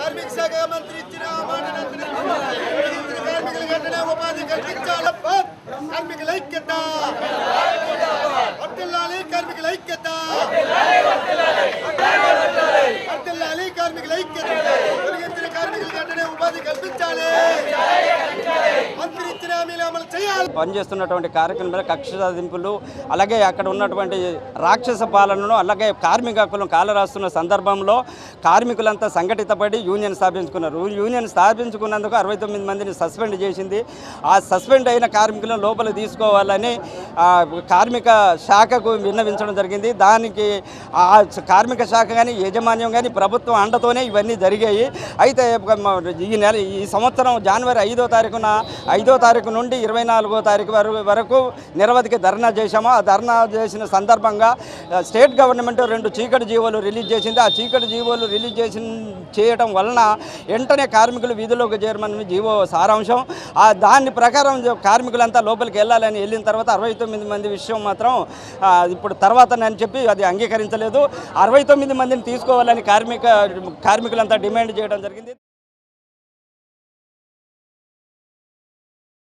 కార్మిక శాఖ మంత్రి ఇచ్చిన కార్మికుల వెంటనే ఉపాధి కల్పించాలి. కార్మికుల ఐక్యత. వర్తిల్లాలి కార్మికుల ఐక్యత. వర్తిల్లాలి కార్మికుల ఐక్యత. పనిచేస్తున్నటువంటి కార్యక్రమాల కక్ష సాధింపులు అలాగే అక్కడ ఉన్నటువంటి రాక్షస పాలనను అలాగే కార్మిక హక్కులను కాలరాస్తున్న సందర్భంలో కార్మికులంతా సంఘటితపడి యూనియన్ స్థాపించుకున్నారు. యూనియన్ స్థాపించుకున్నందుకు అరవై తొమ్మిది మందిని సస్పెండ్ చేసింది. ఆ సస్పెండ్ అయిన కార్మికులను లోపల తీసుకోవాలని కార్మిక శాఖకు విన్నవించడం జరిగింది. దానికి ఆ కార్మిక శాఖ కానీ యాజమాన్యం కానీ ప్రభుత్వం అండతోనే ఇవన్నీ జరిగాయి. అయితే ఈ నెల ఈ సంవత్సరం జనవరి ఐదో తారీఖున ఐదో తారీఖు నుండి ఇరవై నాలుగు తారీఖు వరకు నిరవధిక ధర్నా చేశాము. ఆ ధర్నా చేసిన సందర్భంగా స్టేట్ గవర్నమెంట్ రెండు చీకటి జీవోలు రిలీజ్ చేసింది. ఆ చీకటి జీవోలు రిలీజ్ చేసి చేయడం వలన వెంటనే కార్మికులు వీధిలోకి చేరమని జీవో సారాంశం. ఆ దాని ప్రకారం కార్మికులంతా లోపలికి వెళ్ళాలని వెళ్ళిన తర్వాత అరవై తొమ్మిది మంది విషయం మాత్రం ఇప్పుడు తర్వాత అని చెప్పి అది అంగీకరించలేదు. అరవై తొమ్మిది మందిని తీసుకోవాలని కార్మిక కార్మికులంతా డిమాండ్ చేయడం జరిగింది.